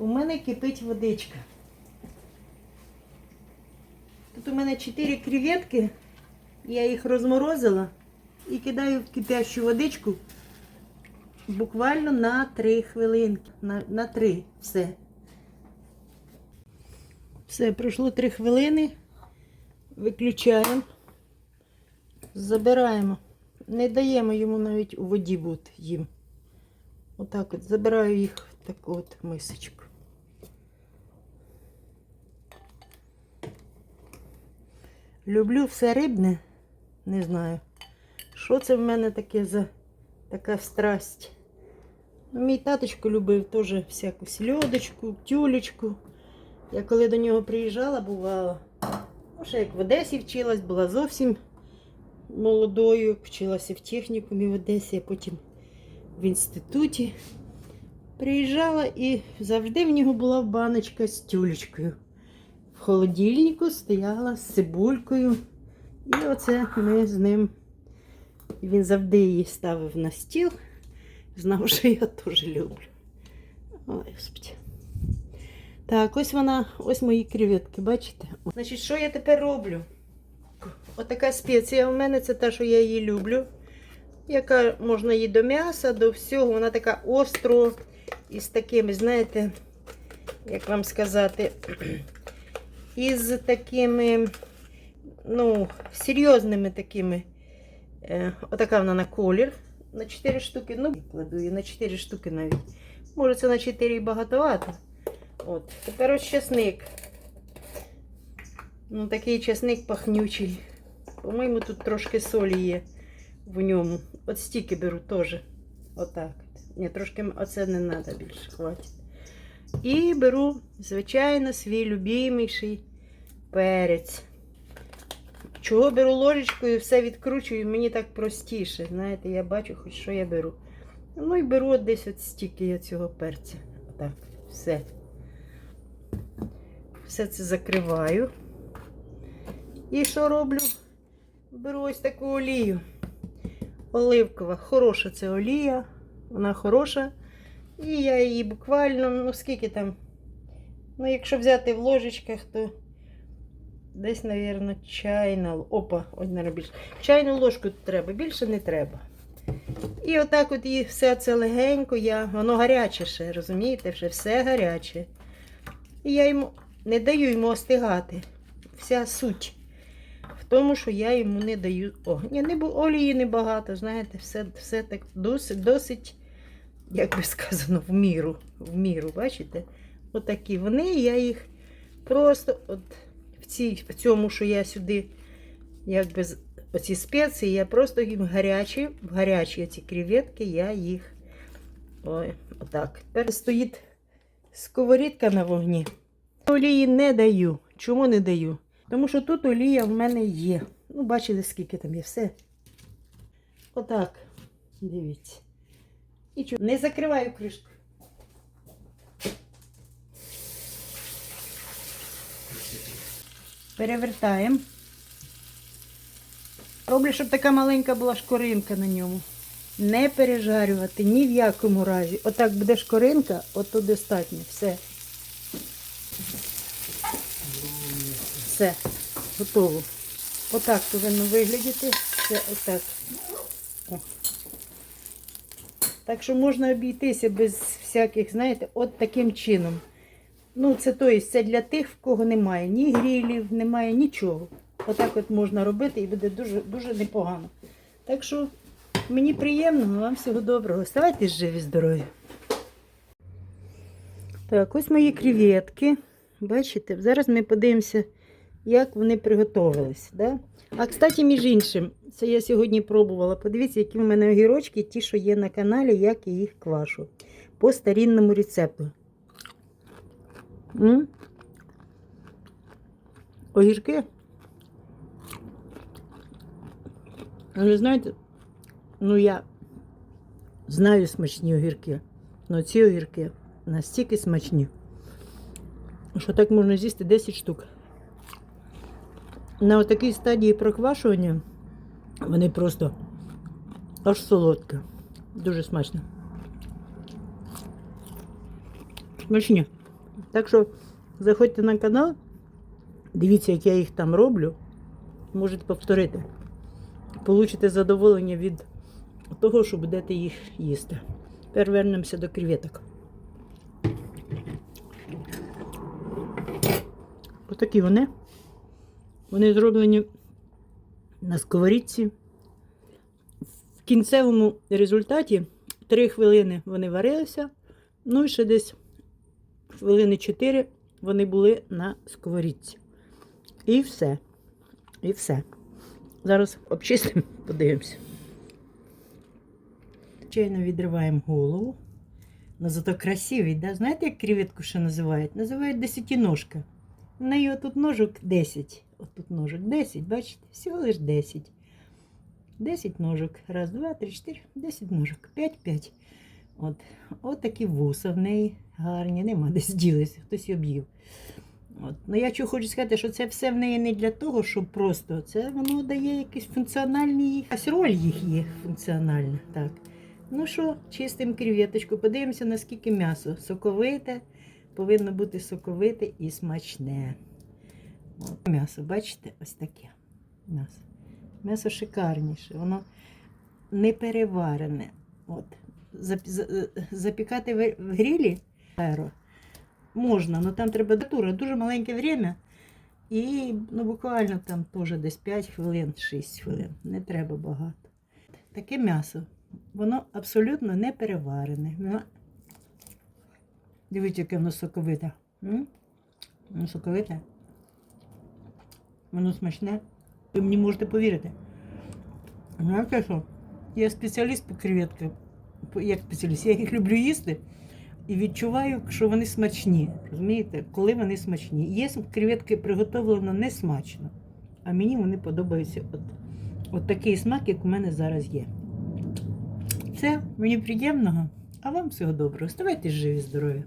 У мене кипить водичка. Тут у мене 4 креветки, я їх розморозила і кидаю в кипящу водичку буквально на 3 хвилинки. На, на 3 все. Все, пройшло 3 хвилини. Виключаємо. Забираємо. Не даємо йому навіть у воді бути їм. Отак от забираю їх в таку от мисочку. Люблю все рибне. Не знаю. Що це в мене таке за така страсть? Ну, Мій таточко любив теж всяку сільодочку, тюлечку. Я коли до нього приїжджала, бувала. Ну, ще як в Одесі вчилась, була зовсім молодою, вчилася в технікумі в Одесі, а потім в інституті. Приїжджала і завжди в нього була баночка з тюлечкою. В холодильнику стояла з цибулькою. І оце ми з ним. Він завжди її ставив на стіл. Знав, що я теж люблю. Ой, господи. Так, ось вона, ось мої креветки, бачите? Значить, що я тепер роблю? Отака спеція у мене це те, що я її люблю. Яка можна її до м'яса, до всього. Вона така остро із такими, знаєте, як вам сказати, із такими, ну, серйозними такими. Е, отака вона на колір. На 4 штуки, ну, кладу її на 4 штуки навіть. Може, це на 4 і багатовато. От. Тепер ось чесник. Ну, такий чесник пахнючий. По-моєму, тут трошки солі є в ньому. От стільки беру теж. Отак. Ні, трошки оце не треба більше, хватить. І беру, звичайно, свій любиміший перець. Чого беру ложечкою, все відкручую, мені так простіше. Знаєте, я бачу, хоч що я беру. Ну і беру от десь от стільки я цього перця. Отак, все. Все це закриваю. І що роблю? Беру ось таку олію. Оливкова. Хороша це олія. Вона хороша. І я її буквально, ну скільки там. Ну, якщо взяти в ложечках, то десь, мабуть, чайна. Опа, наверное, більше. Чайну ложку треба, більше не треба. І отак от її все це легенько, я, воно гаряче ще, розумієте, вже все гаряче. І я йому не даю йому остигати. Вся суть в тому, що я йому не даю огня. Не олії небагато, знаєте, все, все так досить, досить, як би сказано, в міру. В міру, бачите? Отакі вони, я їх просто от в, цій, в цьому, що я сюди, якби з- оці спеції, я просто їм гарячі, в гарячі ці креветки, я їх ой, отак. Тепер стоїть сковорідка на вогні. Олії не даю. Чому не даю? Тому що тут олія в мене є. Ну, бачили, скільки там є все. Отак. Дивіться. І чу- Не закриваю кришку. Перевертаємо. Роблю, щоб така маленька була шкоринка на ньому. Не пережарювати ні в якому разі. Отак буде шкоринка, ото достатньо. Все. Все, готово. Отак повинно виглядіти. Все отак. О. Так що можна обійтися без всяких, знаєте, от таким чином. Ну, це то є, це для тих, в кого немає ні грілів, немає нічого. Отак от можна робити і буде дуже, дуже непогано. Так що мені приємно, вам всього доброго. Оставайтесь живі, здорові. Так, ось мої креветки. Бачите, зараз ми подивимося, як вони приготувалися. Да? А кстати, між іншим, це я сьогодні пробувала. Подивіться, які в мене огірочки, ті, що є на каналі, як я їх квашу. По старінному рецепту. М? Огірки. Ви знаєте, ну я знаю смачні огірки. але ці огірки настільки смачні, що так можна з'їсти 10 штук. На такій стадії проквашування вони просто аж солодкі. Дуже смачно. Смачні. Так що заходьте на канал, дивіться, як я їх там роблю. Можете повторити. Получите задоволення від того, що будете їх їсти. Тепер вернемося до креветок. Отакі вони. Вони зроблені на сковорідці. В кінцевому результаті 3 хвилини вони варилися, ну і ще десь хвилини 4 вони були на сковорідці. І все. І все. Зараз обчистимо, подивимося. Чайно відриваємо голову. Ну зато красивий, да? Знаєте, як креветку ще називають? Називають десятиножка. В неї отут ножок 10. Отут ножок 10, бачите? Всього лиш 10. 10 ножок. Раз, два, три, чотири, 10 ножок. 5, 5. От. От такі вуса в неї гарні. Нема десь ділися, хтось об'їв. От. Ну я чого хочу сказати, що це все в неї не для того, щоб просто. Це воно дає якийсь функціональний. Якась роль їх є функціональна. Так. Ну що, чистимо креветочку, подивимося, наскільки м'ясо соковите, повинно бути соковите і смачне. М'ясо, бачите, ось таке. М'ясо. М'ясо шикарніше, воно не переварене. От. Запікати в грілі аеро можна, але там треба датура, дуже маленьке время. І ну, буквально там теж десь 5 хвилин, 6 хвилин. Не треба багато. Таке м'ясо. Воно абсолютно не переварене. Дивіться, яке воно соковите. М? Воно соковите. Воно смачне. Ви мені можете повірити. Знаєте що? Я спеціаліст по креветкам. Як спеціаліст, я їх люблю їсти і відчуваю, що вони смачні. Розумієте, коли вони смачні. Є креветки приготовлено не смачно, а мені вони подобаються от, от такий смак, як у мене зараз є. Все, мені приємного, а вам всього доброго. Ставайте живі, здорові.